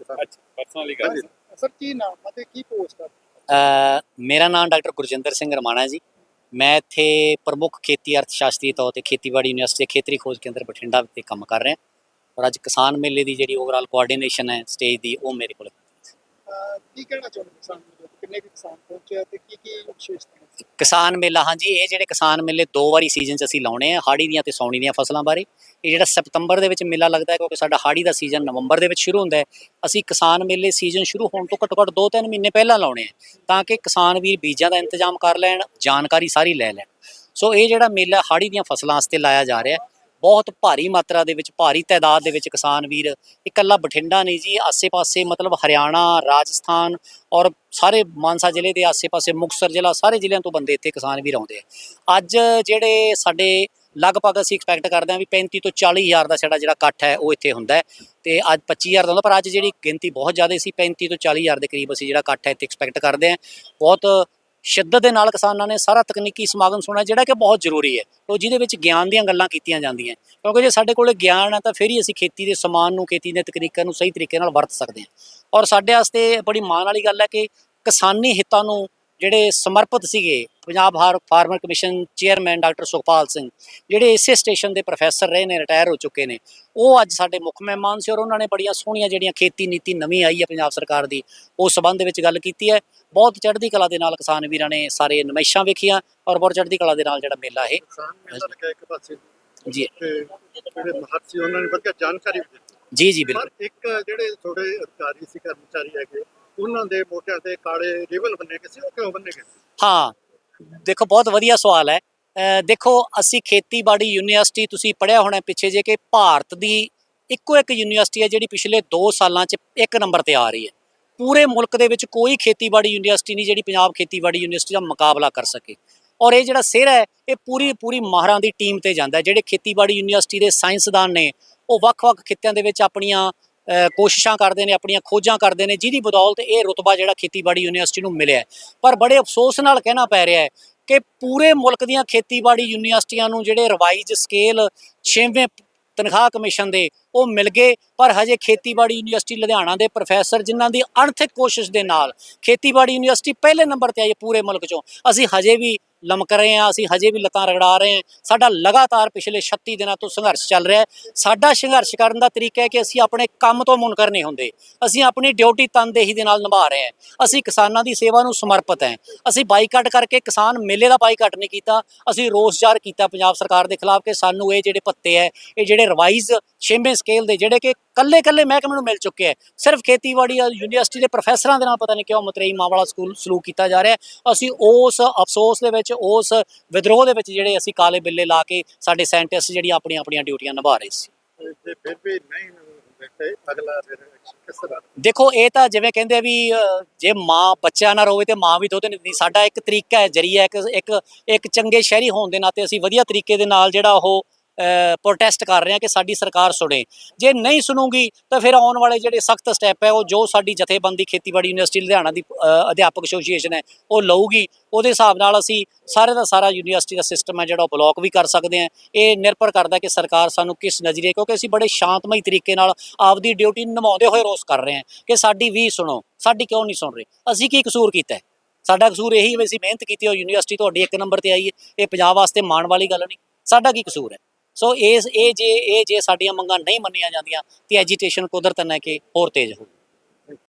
ਕਿਸਾਨ ਅੱਛਾ ਪਰਸਨਲੀ ਗੱਲ ਹਾਂਜੀ। ਸਰ ਕੀ ਨਾਮ ਅਤੇ ਕੀ ਪੋਸਟ ਹੈ? ਅ, ਮੇਰਾ ਨਾਮ ਡਾਕਟਰ ਗੁਰਜਿੰਦਰ ਸਿੰਘ ਰਮਾਣਾ ਜੀ। ਮੈਂ ਇੱਥੇ ਪ੍ਰਮੁੱਖ ਖੇਤੀ ਅਰਥ ਸ਼ਾਸਤਰੀ ਤੌਰ ਤੇ ਖੇਤੀਬਾੜੀ ਯੂਨੀਵਰਸਿਟੀ ਦੇ ਖੇਤਰੀ ਖੋਜ ਕੇਂਦਰ ਬਠਿੰਡਾ ਤੇ ਕੰਮ ਕਰ ਰਿਹਾ। ਔਰ ਅੱਜ ਕਿਸਾਨ ਮੇਲੇ ਦੀ ਜਿਹੜੀ ਓਵਰਆਲ ਕੋਆਰਡੀਨੇਸ਼ਨ ਹੈ ਸਟੇਜ ਦੀ ਉਹ ਮੇਰੇ ਕੋਲ ਕੀ ਕਹਿਣਾ ਚਾਹੁੰਦੇ ਕਿਸਾਨ ਕਿੰਨੇ ਕਿਸਾਨ ਪਹੁੰਚੇ ਤੇ ਕੀ ਕੀ ਵਿਸ਼ੇਸ਼ਤਾਵਾਂ? ਸੀ? ਕਿਸਾਨ ਮੇਲਾ, ਹਾਂਜੀ, ਇਹ ਜਿਹੜੇ ਕਿਸਾਨ ਮੇਲੇ ਦੋ ਵਾਰੀ ਸੀਜ਼ਨ 'ਚ ਅਸੀਂ ਲਾਉਣੇ ਆ ਹਾੜੀ ਦੀਆਂ ਤੇ ਸੌਣੀ ਦੀਆਂ ਫਸਲਾਂ ਬਾਰੇ। ਇਹ ਜਿਹੜਾ ਸਤੰਬਰ ਦੇ ਵਿੱਚ ਮੇਲਾ ਲੱਗਦਾ ਹੈ, ਕਿਉਂਕਿ ਸਾਡਾ ਹਾੜੀ ਦਾ ਸੀਜ਼ਨ ਨਵੰਬਰ ਦੇ ਵਿੱਚ ਸ਼ੁਰੂ ਹੁੰਦਾ ਹੈ, ਅਸੀਂ ਕਿਸਾਨ ਮੇਲੇ ਸੀਜ਼ਨ ਸ਼ੁਰੂ ਹੋਣ ਤੋਂ ਘੱਟੋ ਘੱਟ 2-3 ਮਹੀਨੇ ਪਹਿਲਾਂ ਲਾਉਣੇ ਆ, ਤਾਂ ਕਿ ਕਿਸਾਨ ਵੀਰ ਬੀਜਾਂ ਦਾ ਇੰਤਜ਼ਾਮ ਕਰ ਲੈਣ, ਜਾਣਕਾਰੀ ਸਾਰੀ ਲੈ ਲੈਣ। ਸੋ ਇਹ ਜਿਹੜਾ ਮੇਲਾ ਹਾੜੀ ਦੀਆਂ ਫਸਲਾਂ ਵਾਸਤੇ ਲਾਇਆ ਜਾ ਰਿਹਾ ਹੈ ਬਹੁਤ ਭਾਰੀ ਮਾਤਰਾ ਦੇ ਵਿੱਚ, ਭਾਰੀ ਤਾਦਾਦ ਦੇ ਵਿੱਚ ਕਿਸਾਨ ਵੀਰ ਇਕੱਲਾ ਬਠਿੰਡਾ ਨਹੀਂ ਜੀ, ਆਸੇ-ਪਾਸੇ ਮਤਲਬ ਹਰਿਆਣਾ, ਰਾਜਸਥਾਨ ਔਰ ਸਾਰੇ ਮਾਨਸਾ ਜ਼ਿਲ੍ਹੇ ਦੇ ਆਸੇ-ਪਾਸੇ, ਮੁਕਤਸਰ ਜ਼ਿਲ੍ਹਾ, ਸਾਰੇ ਜ਼ਿਲ੍ਹਿਆਂ ਤੋਂ ਬੰਦੇ ਇੱਥੇ ਕਿਸਾਨ ਵੀਰ ਆਉਂਦੇ ਆ। ਅੱਜ ਜਿਹੜੇ ਸਾਡੇ ਲਗਭਗ ਅਸੀਂ ਐਕਸਪੈਕਟ ਕਰਦੇ ਹਾਂ ਵੀ 35 ਤੋਂ 40 ਹਜ਼ਾਰ ਦਾ ਸਾਡਾ ਜਿਹੜਾ ਇਕੱਠ ਹੈ, ਉਹ ਇੱਥੇ ਹੁੰਦਾ ਹੈ ਤੇ ਅੱਜ 25 ਹਜ਼ਾਰ ਦਾ ਹੁੰਦਾ, ਪਰ ਅੱਜ ਜਿਹੜੀ ਗਿਣਤੀ ਬਹੁਤ ਜ਼ਿਆਦਾ ਸੀ 35 ਤੋਂ 40 ਹਜ਼ਾਰ ਦੇ ਕਰੀਬ ਅਸੀਂ ਜਿਹੜਾ ਇਕੱਠ ਹੈ ਇੱਥੇ ਐਕਸਪੈਕਟ ਕਰਦੇ ਹਾਂ। ਬਹੁਤ ਸ਼ਿੱਦਤ ਦੇ ਨਾਲ ਕਿਸਾਨਾਂ ਨੇ ਸਾਰਾ ਤਕਨੀਕੀ ਸਮਾਗਮ ਸੁਣਿਆ, ਜਿਹੜਾ ਕਿ ਬਹੁਤ ਜ਼ਰੂਰੀ ਹੈ, ਉਹ ਜਿਹਦੇ ਵਿੱਚ ਗਿਆਨ ਦੀਆਂ ਗੱਲਾਂ ਕੀਤੀਆਂ ਜਾਂਦੀਆਂ ਕਿਉਂਕਿ ਜੇ ਸਾਡੇ ਕੋਲੇ ਗਿਆਨ ਹੈ ਤਾਂ ਫਿਰ ਹੀ ਅਸੀਂ ਖੇਤੀ ਦੇ ਸਮਾਨ ਨੂੰ, ਖੇਤੀ ਦੀਆਂ ਤਕਨੀਕਾਂ ਨੂੰ ਸਹੀ ਤਰੀਕੇ ਨਾਲ ਵਰਤ ਸਕਦੇ ਹਾਂ। ਔਰ ਸਾਡੇ ਵਾਸਤੇ ਬੜੀ ਮਾਣ ਵਾਲੀ ਗੱਲ ਹੈ ਕਿ ਕਿਸਾਨੀ ਹਿੱਤਾਂ ਨੂੰ ਜਿਹੜੇ ਸਮਰਪਿਤ ਸੀਗੇ ਪੰਜਾਬ ਹਾਰ farmer commission chairman doctor Sukhpal Singh ਜਿਹੜੇ ਇਸੇ ਸਟੇਸ਼ਨ ਦੇ ਪ੍ਰੋਫੈਸਰ ਰਹੇ ਨੇ ਰਿਟਾਇਰ ਹੋ ਚੁੱਕੇ ਨੇ ਉਹ ਅੱਜ ਸਾਡੇ ਮੁੱਖ ਮਹਿਮਾਨ ਸੀ ਔਰ ਉਹਨਾਂ ਨੇ ਬੜੀਆਂ ਸੋਹਣੀਆਂ ਜਿਹੜੀਆਂ ਖੇਤੀ ਨੀਤੀ ਨਵੀਂ ਆਈ ਹੈ ਪੰਜਾਬ ਸਰਕਾਰ ਦੀ ਉਸ ਸਬੰਧ ਦੇ ਵਿੱਚ ਗੱਲ ਕੀਤੀ ਹੈ। ਬਹੁਤ ਚੜ੍ਹਦੀ ਕਲਾ ਦੇ ਨਾਲ ਕਿਸਾਨ ਵੀਰਾਂ ਨੇ ਸਾਰੇ ਨਮਾਇਸ਼ਾਂ ਵੇਖੀਆਂ ਔਰ ਬਹੁਤ ਚੜ੍ਹਦੀ ਕਲਾ ਦੇ ਨਾਲ ਜਿਹੜਾ ਮੇਲਾ ਇਹ ਜੀ। ਤੇ ਜਿਹੜੇ ਮਹਤ ਸੀ ਉਹਨਾਂ ਨੇ ਵਧੀਆ ਜਾਣਕਾਰੀ ਵੀ ਦਿੱਤੀ। ਜੀ ਜੀ ਬਿਲਕੁਲ। ਇੱਕ ਜਿਹੜੇ ਥੋੜੇ ਅਧਿਕਾਰੀ ਸੀ ਕਰਮਚਾਰੀ ਹੈਗੇ ਉਹਨਾਂ ਦੇ ਮੋਢਿਆਂ ਤੇ ਕਾਲੇ ਰਿਬਨ ਬੰਨੇ ਗਏ ਸੀ ਉਹ ਕਿਉਂ ਬੰਨੇ ਗਏ? ਸੀ? ਹਾਂ ਦੇਖੋ ਬਹੁਤ ਵਧੀਆ ਸਵਾਲ ਹੈ। ਅ, ਦੇਖੋ ਅਸੀਂ ਖੇਤੀਬਾੜੀ ਯੂਨੀਵਰਸਿਟੀ ਤੁਸੀਂ ਪੜ੍ਹਿਆ ਹੋਣਾ ਪਿੱਛੇ ਜੇ ਕਿ ਭਾਰਤ ਦੀ ਇੱਕੋ ਇੱਕ ਯੂਨੀਵਰਸਿਟੀ ਹੈ ਜਿਹੜੀ ਪਿਛਲੇ 2 ਸਾਲਾਂ 'ਚ ਇੱਕ ਨੰਬਰ ਤੇ ਆ ਰਹੀ ਹੈ। ਪੂਰੇ ਮੁਲਕ ਦੇ ਵਿੱਚ ਕੋਈ ਖੇਤੀਬਾੜੀ ਯੂਨੀਵਰਸਿਟੀ ਨਹੀਂ ਜਿਹੜੀ ਪੰਜਾਬ ਖੇਤੀਬਾੜੀ ਯੂਨੀਵਰਸਿਟੀ ਦਾ ਮੁਕਾਬਲਾ ਕਰ ਸਕੇ। ਔਰ ਇਹ ਜਿਹੜਾ ਸਿਹਰਾ ਹੈ ਇਹ ਪੂਰੀ ਪੂਰੀ ਮਾਹਰਾਂ ਦੀ ਟੀਮ ਤੇ ਜਾਂਦਾ ਹੈ। ਜਿਹੜੇ ਖੇਤੀਬਾੜੀ ਯੂਨੀਵਰਸਿਟੀ ਦੇ ਸਾਇੰਸਦਾਨ ਨੇ ਉਹ ਵੱਖ-ਵੱਖ ਖਿੱਤਿਆਂ ਦੇ ਵਿੱਚ ਆਪਣੀਆਂ ਕੋਸ਼ਿਸ਼ਾਂ ਕਰਦੇ ਨੇ, ਆਪਣੀਆਂ ਖੋਜਾਂ ਕਰਦੇ ਨੇ, ਜਿਹਦੀ ਬਦੌਲਤ ਇਹ ਰੁਤਬਾ ਜਿਹੜਾ ਖੇਤੀਬਾੜੀ ਯੂਨੀਵਰਸਿਟੀ ਨੂੰ ਮਿਲਿਆ ਪਰ ਬੜੇ ਅਫਸੋਸ ਨਾਲ ਕਹਿਣਾ ਪੈ ਰਿਹਾ ਹੈ ਕਿ ਪੂਰੇ ਮੁਲਕ ਦੀਆਂ ਖੇਤੀਬਾੜੀ ਯੂਨੀਵਰਸਿਟੀਆਂ ਨੂੰ ਜਿਹੜੇ ਰਿਵਾਈਜ਼ ਸਕੇਲ 6ਵੇਂ ਤਨਖਾਹ ਕਮਿਸ਼ਨ ਦੇ ਉਹ ਮਿਲ ਗਏ। ਪਰ ਹਜੇ ਖੇਤੀਬਾੜੀ ਯੂਨੀਵਰਸਿਟੀ ਲੁਧਿਆਣਾ ਦੇ ਪ੍ਰੋਫੈਸਰ ਜਿਨ੍ਹਾਂ ਦੀ ਅਣਥਿਕ ਕੋਸ਼ਿਸ਼ ਦੇ ਨਾਲ ਖੇਤੀਬਾੜੀ ਯੂਨੀਵਰਸਿਟੀ ਪਹਿਲੇ ਨੰਬਰ ਤੇ ਆਈ ਪੂਰੇ ਮੁਲਕ ਚੋਂ, ਅਸੀਂ ਹਜੇ ਵੀ ਲਮਕ ਰਹੇ ਹਾਂ, ਅਸੀਂ ਹਜੇ ਵੀ ਲੱਤਾਂ ਰਗੜਾ ਰਹੇ ਹਾਂ। ਸਾਡਾ ਲਗਾਤਾਰ ਪਿਛਲੇ 36 ਦਿਨਾਂ ਤੋਂ ਸੰਘਰਸ਼ ਚੱਲ ਰਿਹਾ ਹੈ। ਸਾਡਾ ਸੰਘਰਸ਼ ਕਰਨ ਦਾ ਤਰੀਕਾ ਹੈ ਕਿ ਅਸੀਂ ਆਪਣੇ ਕੰਮ ਤੋਂ ਮੁਨਕਰ ਨਹੀਂ ਹੁੰਦੇ। ਅਸੀਂ ਆਪਣੀ ਡਿਊਟੀ ਤਨਦੇਹੀ ਦੇ ਨਾਲ ਨਿਭਾ ਰਹੇ ਹਾਂ। ਅਸੀਂ ਕਿਸਾਨਾਂ ਦੀ ਸੇਵਾ ਨੂੰ ਸਮਰਪਿਤ ਹੈ। ਅਸੀਂ ਬਾਈਕਾਟ ਕਰਕੇ ਕਿਸਾਨ ਮੇਲੇ ਦਾ ਬਾਈਕਾਟ ਨਹੀਂ ਕੀਤਾ। ਅਸੀਂ ਰੋਸ ਜ਼ਾਹਰ ਕੀਤਾ ਪੰਜਾਬ ਸਰਕਾਰ ਦੇ ਖਿਲਾਫ ਕਿ ਸਾਨੂੰ ਇਹ ਜਿਹੜੇ ਭੱਤੇ ਹੈ, ਇਹ ਜਿਹੜੇ ਰਿਵਾਈਜ਼ ਛੇਵੇਂ ਸਕੇਲ ਦੇ ਜਿਹੜੇ ਕਿ ਕੱਲੇ ਕੱਲੇ ਮਹਿਕਮੇ ਨੂੰ ਮਿਲ ਚੁੱਕੇ ਹੈ। ਸਿਰਫ ਖੇਤੀਬਾੜੀ ਯੂਨੀਵਰਸਿਟੀ ਦੇ ਪ੍ਰੋਫੈਸਰਾਂ ਦੇ ਨਾਲ ਪਤਾ ਨਹੀਂ ਕਿਉਂ ਮਤਰੇਈ ਮਾਂ ਵਾਲਾ ਸਕੂਲ ਸਲੂਕ ਕੀਤਾ ਜਾ ਰਿਹਾ ਅਸੀਂ ਉਸ ਅਫਸੋਸ ਦੇ ਵਿੱਚ ਉਸ ਵਿਦਰੋਹ ਦੇ ਵਿੱਚ ਜਿਹੜੇ ਅਸੀਂ ਕਾਲੇ ਬਿੱਲੇ ਲਾ ਕੇ ਸਾਡੇ ਸਾਇੰਟਿਸਟ ਜਿਹੜੀ ਆਪਣੀਆਂ ਆਪਣੀਆਂ ਡਿਊਟੀਆਂ ਨਿਭਾ ਰਹੇ ਸੀ। ਤੇ ਜੇ ਫਿਰ ਵੀ ਨਹੀਂ ਬੈਠੇ ਅਗਲਾ ਫਿਰ ਕਿਸ ਤਰ੍ਹਾਂ? ਦੇਖੋ ਇਹ ਤਾਂ ਜਿਵੇਂ ਕਹਿੰਦੇ ਵੀ ਜੇ ਮਾਂ ਬੱਚਿਆਂ ਨਾਲ ਰੋਵੇ ਤੇ ਮਾਂ ਵੀ ਦੁੱਧ ਨਹੀਂ ਸਾਡਾ ਇੱਕ ਤਰੀਕਾ ਹੈ ਜਰੀਆ ਇੱਕ ਇੱਕ ਚੰਗੇ ਸ਼ਹਿਰੀ ਹੋਣ ਦੇ ਨਾਤੇ ਅਸੀਂ ਵਧੀਆ ਤਰੀਕੇ ਦੇ ਨਾਲ ਜਿਹੜਾ ਉਹ ਪ੍ਰੋਟੈਸਟ ਕਰ ਰਹੇ ਹਾਂ ਕਿ ਸਾਡੀ ਸਰਕਾਰ ਸੁਣੇ। ਜੇ ਨਹੀਂ ਸੁਣੂਗੀ, ਤਾਂ ਫਿਰ ਆਉਣ ਵਾਲੇ ਜਿਹੜੇ ਸਖਤ ਸਟੈਪ ਹੈ, ਉਹ ਜੋ ਸਾਡੀ ਜਥੇਬੰਦੀ ਖੇਤੀਬਾੜੀ ਯੂਨੀਵਰਸਿਟੀ ਲੁਧਿਆਣਾ ਦੀ ਅਧਿਆਪਕ ਐਸੋਸੀਏਸ਼ਨ ਹੈ, ਉਹ ਲਊਗੀ। ਉਹਦੇ ਹਿਸਾਬ ਨਾਲ ਅਸੀਂ ਸਾਰੇ ਦਾ ਸਾਰਾ ਯੂਨੀਵਰਸਿਟੀ ਦਾ ਸਿਸਟਮ ਹੈ, ਜਿਹੜਾ ਉਹ ਬਲੌਕ ਵੀ ਕਰ ਸਕਦੇ ਹਾਂ। ਇਹ ਨਿਰਭਰ ਕਰਦਾ ਕਿ ਸਰਕਾਰ ਸਾਨੂੰ ਕਿਸ ਨਜ਼ਰੀਏ, ਕਿਉਂਕਿ ਅਸੀਂ ਬੜੇ ਸ਼ਾਂਤਮਈ ਤਰੀਕੇ ਨਾਲ ਆਪਦੀ ਡਿਊਟੀ ਨਿਭਾਉਂਦੇ ਹੋਏ ਰੋਸ ਕਰ ਰਹੇ ਹਾਂ ਕਿ ਸਾਡੀ ਵੀ ਸੁਣੋ, ਸਾਡੀ ਕਿਉਂ ਨਹੀਂ ਸੁਣ ਰਹੇ? ਅਸੀਂ ਕੀ ਕਸੂਰ ਕੀਤਾ ਹੈ? ਸਾਡਾ ਕਸੂਰ ਇਹੀ ਹੈ ਵੀ ਅਸੀਂ ਮਿਹਨਤ ਕੀਤੀ ਉਹ ਯੂਨੀਵਰਸਿਟੀ ਤੁਹਾਡੀ ਇੱਕ ਨੰਬਰ ਤੇ ਆਈ ਹੈ। ਇਹ ਪੰਜਾਬ ਵਾਸਤੇ ਮਾਣ ਵਾਲੀ ਗੱਲ ਨਹੀਂ। ਸਾਡਾ ਕੀ ਕਸੂਰ ਹੈ? ਸੋ ਇਸ ਇਹ ਜੇ ਇਹ ਜੇ ਸਾਡੀਆਂ ਮੰਗਾਂ ਨਹੀਂ ਮੰਨੀਆਂ ਜਾਂਦੀਆਂ, ਤੇ ਐਜੀਟੇਸ਼ਨ ਕੁਦਰਤਨ ਹੈ ਕਿ ਹੋਰ ਤੇਜ਼ ਹੋਊ